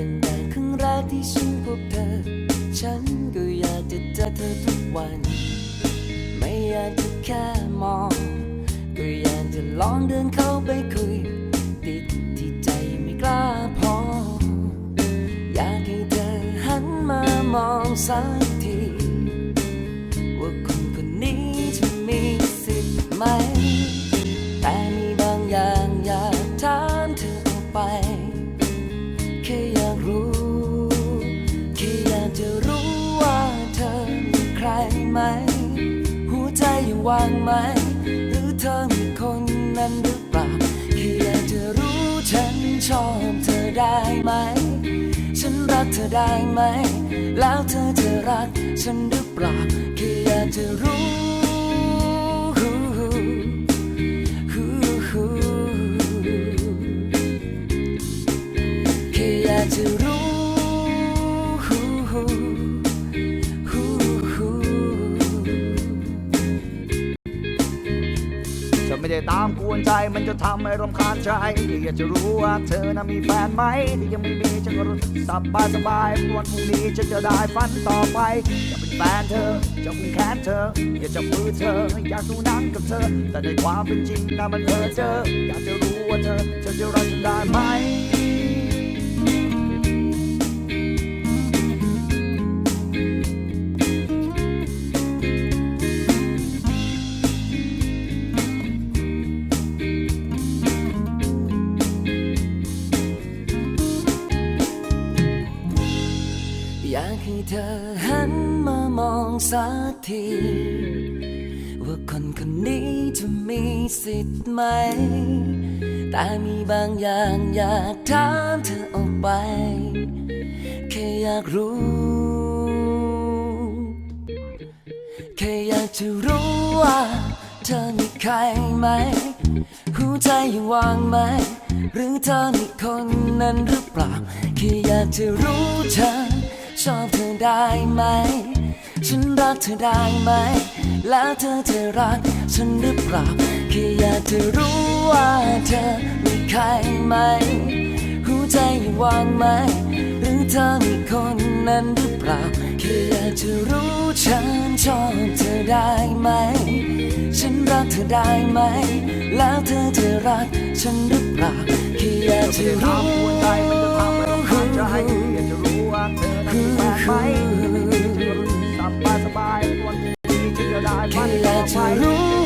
ตั้งแต่ครั้งแรกที่ฉันพบเธอ ฉันก็อยากจะเจอเธอทุกวัน ไม่อยากจะแค่มอง ก็อยากจะลองเดินเข้าไปคุย ติดที่ใจไม่กล้าพอ อยากให้เธอหันมามองซ้าย ว่างไหม หรือเธอมีคนนั้นหรือเปล่าแค่อยากจะรู้ฉันชอบเธอได้ไหม ฉันรักเธอได้ไหม แล้วเธอจะรักฉันหรือเปล่าแค่อยากจะรู้แค่อยากจะรู้ ไม่ได้ตามกวนใจ มันจะทำให้รำคาญใจอยากจะรู้ว่าเธอน่ะมีแฟนไหมที่ยังไม่มีฉันก็รู้สึกสบายสบายวันพรุ่งนี้ฉันจะได้ฝันต่อไปจะเป็นแฟนเธอจะคุมแขนเธอ อยากจะมือเธอ อยากดูหนังกับเธอ แต่ในความเป็นจริงนะมันเออเจออยาก อยากให้เธอหันมามองสักที ว่าคนคนนี้จะมีสิทธิ์ไหม แต่มีบางอย่างอยากถามเธอออกไป แค่อยากรู้ แค่อยากจะรู้ว่าเธอมีใครไหม หัวใจยังวางไหม หรือเธอมีคนนั้นหรือเปล่า แค่อยากจะรู้ฉัน ชอบเธอได้ไหม ฉันรักเธอได้ไหม แล้วเธอจะรักฉันหรือเปล่าแค่อยากจะรู้ว่าเธอมีใครไหม หัวใจยังว่างไหม หรือเธอมีคนนั้นหรือเปล่าแค่อยากจะรู้ฉันชอบเธอได้ไหม ฉันรักเธอได้ไหม แล้วเธอจะรักฉันหรือเปล่าแค่อยากจะจะไม่ได้ตามรู้ วัน路